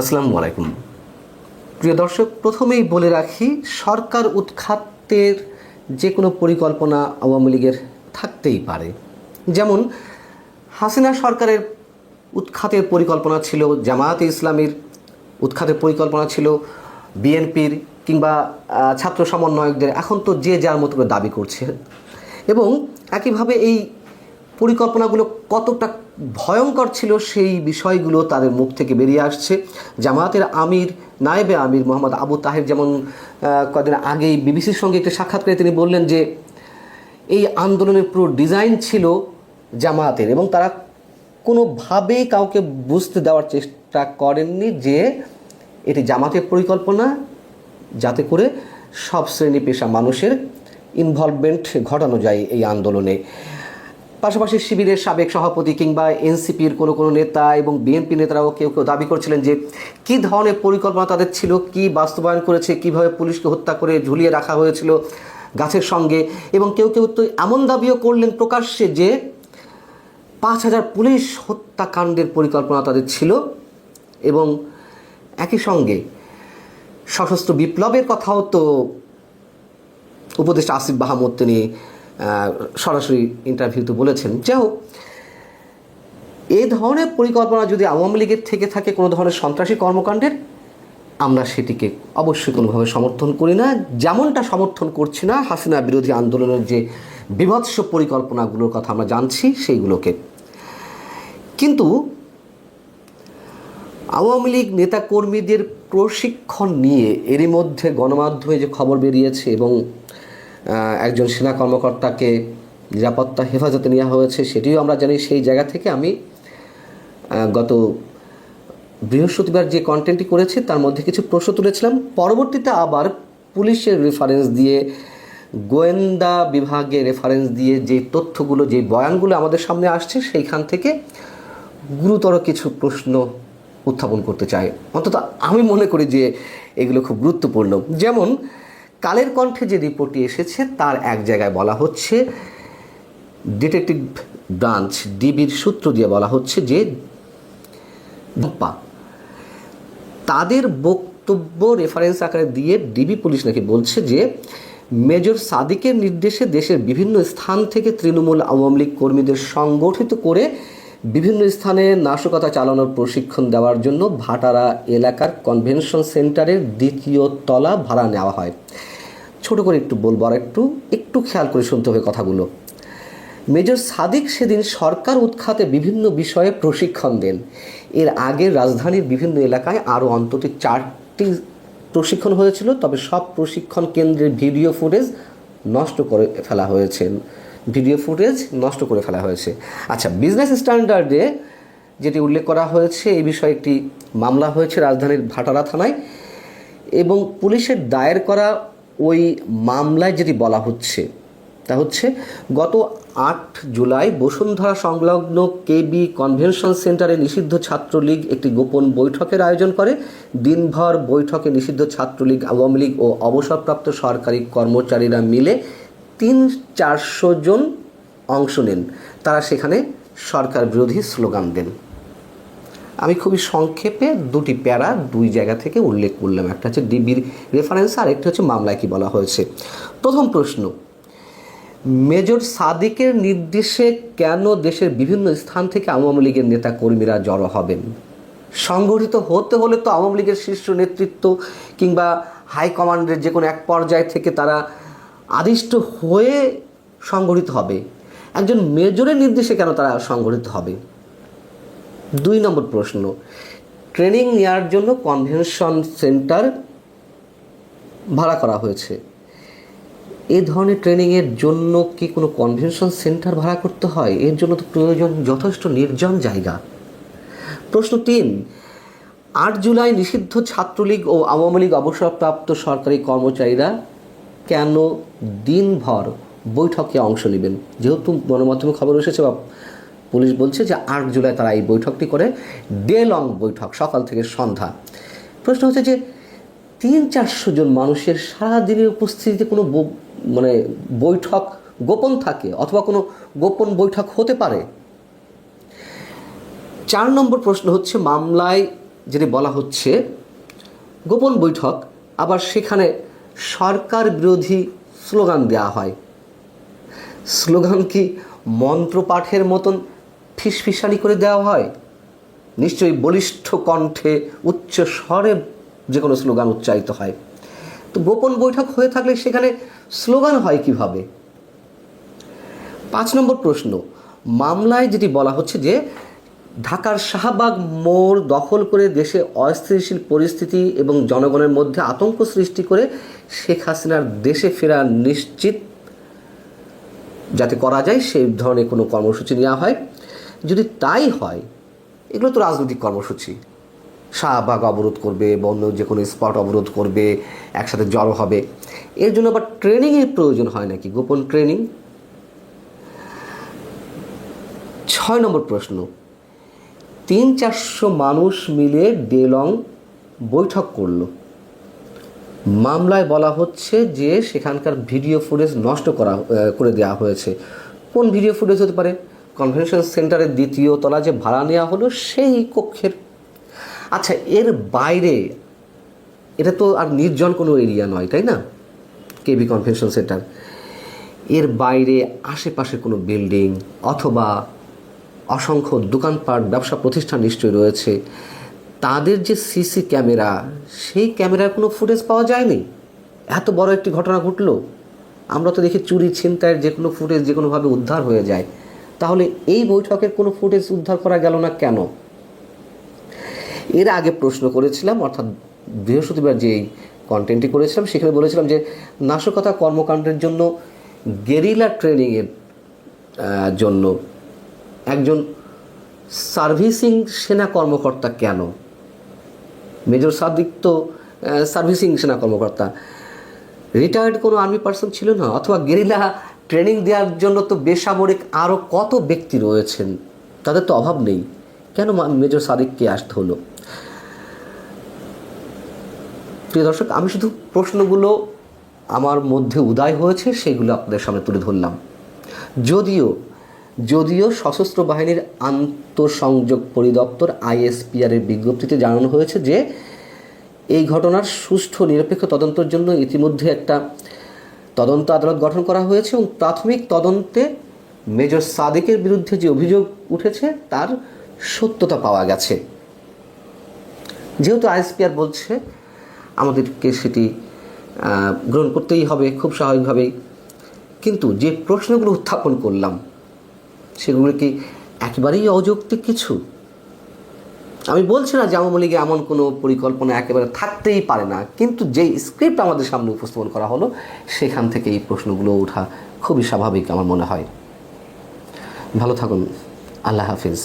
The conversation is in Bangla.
আসসালামু আলাইকুম। প্রিয় দর্শক, প্রথমেই বলে রাখি, সরকার উৎখাতের যে কোনো পরিকল্পনা আওয়ামী লীগের থাকতেই পারে। যেমন, হাসিনা সরকারের উৎখাতের পরিকল্পনা ছিল জামায়াতে ইসলামীর উৎখাতের পরিকল্পনা ছিল বিএনপির কিংবা ছাত্র সমন্বয়কদের। এখন তো যে যার মতো করে দাবি করছে। এবং একইভাবে এই পরিকল্পনাগুলো কতটা ভয়ঙ্কর ছিল সেই বিষয়গুলো তাদের মুখ থেকে বেরিয়ে আসছে। জামায়াতের আমির, নায়েবে আমির মোহাম্মদ আবু তাহের যেমন কদিন আগেই বিবিসির সঙ্গে একটি সাক্ষাৎকারে তিনি বললেন যে, এই আন্দোলনের পুরো ডিজাইন ছিল জামায়াতের এবং তারা কোনোভাবেই কাউকে বুঝতে দেওয়ার চেষ্টা করেননি যে এটি জামাতের পরিকল্পনা, যাতে করে সব শ্রেণি পেশা মানুষের ইনভলভমেন্ট ঘটানো যায় এই আন্দোলনে। পাশাপাশি শিবিরের সাবেক সভাপতি কিংবা এনসিপির কোনো কোনো নেতা এবং বিএনপি নেতারাও কেউ কেউ দাবি করছিলেন যে কী ধরনের পরিকল্পনা তাদের ছিল, কি বাস্তবায়ন করেছে, কীভাবে পুলিশকে হত্যা করে ঝুলিয়ে রাখা হয়েছিল গাছের সঙ্গে এবং কেউ কেউ তো এমন দাবিও করলেন প্রকাশ্যে যে পাঁচ হাজার পুলিশ হত্যাকাণ্ডের পরিকল্পনা তাদের ছিল এবং একই সঙ্গে সশস্ত্র বিপ্লবের কথাও তো উপদেষ্টা আসিফ বাহামুদ তিনি সরাসরি ইন্টারভিউতে বলেছেন। যাই হোক এই ধরনের পরিকল্পনা যদি আওয়ামী লীগের থেকে থাকে কোনো ধরনের সন্ত্রাসী কর্মকাণ্ডের, আমরা সেটিকে অবশ্যই কোনোভাবে সমর্থন করি না। যেমনটা সমর্থন করছি না, হাসিনা বিরোধী আন্দোলনের যে বিভৎস পরিকল্পনাগুলোর কথা আমরা জানছি, সেইগুলোকে। কিন্তু আওয়ামী লীগ নেতাকর্মীদের প্রশিক্ষণ নিয়ে এরই মধ্যে গণমাধ্যমে যে খবর বেরিয়েছে এবং একজন সেনা কর্মকর্তাকে নিরাপত্তা, হেফাজতে নেওয়া হয়েছে, সেটিও আমরা জানি। সেই জায়গা থেকে আমি গত বৃহস্পতিবার যে কন্টেন্টটি করেছি, তার মধ্যে কিছু প্রশ্ন তুলেছিলাম। পরবর্তীতে আবার পুলিশের রেফারেন্স দিয়ে, গোয়েন্দা বিভাগে রেফারেন্স দিয়ে যে তথ্যগুলো, যে বয়ানগুলো আমাদের সামনে আসছে, সেইখান থেকে গুরুতর কিছু প্রশ্ন উত্থাপন করতে চাই। অন্তত আমি মনে করি যে এগুলো খুব গুরুত্বপূর্ণ। যেমন কালের কণ্ঠে যে রিপোর্টটি এসেছে তার এক জায়গায় বলা হচ্ছে, ডিটেকটিভ ব্রাঞ্চ ডিবির সূত্র দিয়ে বলা হচ্ছে যে তাদের বক্তব্য রেফারেন্স আকারে দিয়ে ডিবি পুলিশ নাকি বলছে যে, মেজর সাদিকের নির্দেশে দেশের বিভিন্ন স্থান থেকে তৃণমূল আওয়ামী লীগ কর্মীদের সংগঠিত করে বিভিন্ন স্থানে নাশকতা চালানোর প্রশিক্ষণ দেওয়ার জন্য ভাটারা এলাকার কনভেনশন সেন্টারের দ্বিতীয় তলা ভাড়া নেওয়া হয়। ছোট করে একটু বলব আর একটু একটু খেয়াল করে শুনতে হবে কথাগুলো। মেজর সাদিক সেদিন সরকার উৎখাতে বিভিন্ন বিষয়ে প্রশিক্ষণ দেন। এর আগে রাজধানীর বিভিন্ন এলাকায় আরও অন্তত চারটি প্রশিক্ষণ হয়েছিল, তবে সব প্রশিক্ষণ কেন্দ্রের ভিডিও ফুটেজ নষ্ট করে ফেলা হয়েছে। ভিডিও ফুটেজ নষ্ট করে ফেলা হয়েছে। আচ্ছা বিজনেস স্ট্যান্ডার্ডে যেটি উল্লেখ করা হয়েছে এই বিষয়ে একটি মামলা হয়েছে রাজধানীর ভাটারা থানায় এবং পুলিশের দায়ের করা ওই মামলায় যেটি বলা হচ্ছে, তা হচ্ছে গত আট জুলাই বসুন্ধরা সংলগ্ন কেবি কনভেনশন সেন্টারে নিষিদ্ধ ছাত্রলীগ একটি গোপন বৈঠকের আয়োজন করে। দিনভর বৈঠকে নিষিদ্ধ ছাত্রলীগ, আওয়ামী লীগ ও অবসরপ্রাপ্ত সরকারি কর্মচারীরা মিলে তিন চারশো জন অংশ নেন। তারা সেখানে সরকার বিরোধী স্লোগান দেন। আমি খুবই সংক্ষেপে দুটি প্যারা দুই জায়গা থেকে উল্লেখ করলাম। একটা হচ্ছে ডিবির রেফারেন্স আর একটা হচ্ছে মামলায় কি বলা হয়েছে। প্রথম প্রশ্ন, মেজর সাদিকের নির্দেশে কেন দেশের বিভিন্ন স্থান থেকে আওয়ামী লীগের নেতা কর্মীরা জড়ো হবেন? সংগঠিত হতে হলে তো আওয়ামী লীগের শীর্ষ নেতৃত্ব কিংবা হাইকমান্ডের যে কোনো এক পর্যায় থেকে তারা আদিষ্ট হয়ে সংগঠিত হবে। একজন মেজরের নির্দেশে কেন তারা সংগঠিত হবে? দুই নম্বর প্রশ্ন। ট্রেনিং নেওয়ার জন্য কনভেনশন সেন্টার ভাড়া করা হয়েছে। এ ধরনের ট্রেনিংয়ের জন্য কি কোনো কনভেনশন সেন্টার ভাড়া করতে হয়? এর জন্য তো প্রয়োজন যথেষ্ট নির্জন জায়গা। প্রশ্ন তিন, আট জুলাই নিষিদ্ধ ছাত্রলীগ ও আওয়ামী লীগ অবসরপ্রাপ্ত সরকারি কর্মচারীরা কেন দিনভর বৈঠকে অংশ নেবেন? যেহেতু গণমাধ্যমে খবর এসেছে বা পুলিশ বলছে যে আট জুলাই তারা এই বৈঠকটি করে ডে লং বৈঠক, সকাল থেকে সন্ধ্যা। প্রশ্ন হচ্ছে যে তিন চারশো জন মানুষের সারাদিনের উপস্থিতিতে কোনো মানে বৈঠক গোপন থাকে অথবা কোনো গোপন বৈঠক হতে পারে? চার নম্বর প্রশ্ন হচ্ছে, মামলায় যেটি বলা হচ্ছে, গোপন বৈঠক, আবার সেখানে সরকার বিরোধী স্লোগান দেওয়া হয়। স্লোগান কি মন্ত্র পাঠের মতন ফিসফিসানি করে দেওয়া হয়। নিশ্চয়ই বলিষ্ঠ কণ্ঠে উচ্চ স্বরে যে কোনো স্লোগান উচ্চারিত হয়। তো গোপন বৈঠক হয়ে থাকলে সেখানে স্লোগান হয় কীভাবে? পাঁচ নম্বর প্রশ্ন। মামলায় যেটি বলা হচ্ছে যে, ঢাকার শাহবাগ মোড় দখল করে দেশে অস্থিতিশীল পরিস্থিতি এবং জনগণের মধ্যে আতঙ্ক সৃষ্টি করে শেখ হাসিনার দেশে ফেরা নিশ্চিত। যাতে করা যায় সেই ধরনের কোনো কর্মসূচি নেওয়া হয়। যদি তাই হয়, এগুলো তো রাজনৈতিক কর্মসূচি। শাহবাগ অবরোধ করবে বা অন্য যে কোনো স্পট অবরোধ করবে, একসাথে জড়ো হবে। এর জন্য আবার ট্রেনিংয়ের প্রয়োজন হয় নাকি? গোপন ট্রেনিং? ছয় নম্বর প্রশ্ন। তিন চারশো মানুষ মিলে ডেলং বৈঠক করল। মামলায় বলা হচ্ছে যে সেখানকার ভিডিও ফুটেজ নষ্ট করা করে দেওয়া হয়েছে। কোন ভিডিও ফুটেজ হতে পারে? কনভেনশন সেন্টারের দ্বিতীয় তলা যে ভাড়া নেওয়া হলো সেই কক্ষের। আচ্ছা এর বাইরে এটা তো আর নির্জন কোনো এরিয়া নয়, তাই না? KB convention centre. এর বাইরে আশেপাশে কোনো বিল্ডিং অথবা অসংখ্য দোকানপাট, ব্যবসা প্রতিষ্ঠান নিশ্চয়ই রয়েছে। তাদের যে সিসি ক্যামেরা, সেই ক্যামেরার কোনো ফুটেজ পাওয়া যায়নি? এত বড় একটি ঘটনা ঘটলো। আমরা তো দেখি চুরি, ছিনতাইয়ের যে কোনো ফুটেজ যে কোনোভাবে উদ্ধার হয়ে যায়। তাহলে এই বৈঠকের কোনো ফুটেজ উদ্ধার করা গেল না কেন? এর আগে প্রশ্ন করেছিলাম, অর্থাৎ বৃহস্পতিবার যে কন্টেন্টটি করেছিলাম, সেখানে বলেছিলাম যে নাশকতা কর্মকাণ্ডের জন্য গেরিলা ট্রেনিংয়ের জন্য একজন সার্ভিসিং সেনা কর্মকর্তা কেন? মেজর সাদিক তো সার্ভিসিং সেনা কর্মকর্তা। রিটায়ার্ড কোনো আর্মি পার্সন ছিল না? অথবা গেরিলা ট্রেনিং দেওয়ার জন্য তো বেসামরিক আরও কত ব্যক্তি রয়েছেন? তাদের তো অভাব নেই। কেন মেজর সাদিককে আসতে হলো? প্রিয় দর্শক, আমি শুধু প্রশ্নগুলো আমার মধ্যে উদয় হয়েছে, সেগুলো আপনাদের সামনে তুলে ধরলাম। যদিও যদিও সশস্ত্র বাহিনীর আন্তঃসংযোগ পরিদপ্তর আইএসপিআর এর বিজ্ঞপ্তিতে জানানো হয়েছে যে, এই ঘটনার সুষ্ঠু নিরপেক্ষ তদন্তের জন্য ইতিমধ্যে একটা তদন্ত আদালত গঠন করা হয়েছে এবং প্রাথমিক তদন্তে মেজর সাদেকের বিরুদ্ধে যে অভিযোগ উঠেছে, তার সত্যতা পাওয়া গেছে। যেহেতু আইএসপিআর বলছে, আমাদেরকে সেটি গ্রহণ করতেই হবে খুব স্বাভাবিকভাবেই। কিন্তু যে প্রশ্নগুলো উত্থাপন করলাম, সেগুলো কি একেবারেই অযৌক্তিক কিছু? আমি বলছি না যে আওয়ামী লীগে এমন কোনো পরিকল্পনা একেবারে থাকতেই পারে না, কিন্তু যেই স্ক্রিপ্ট আমাদের সামনে উপস্থাপন করা হলো, সেখান থেকে এই প্রশ্নগুলো ওঠা খুবই স্বাভাবিক আমার মনে হয়। ভালো থাকুন, আল্লাহ হাফিজ।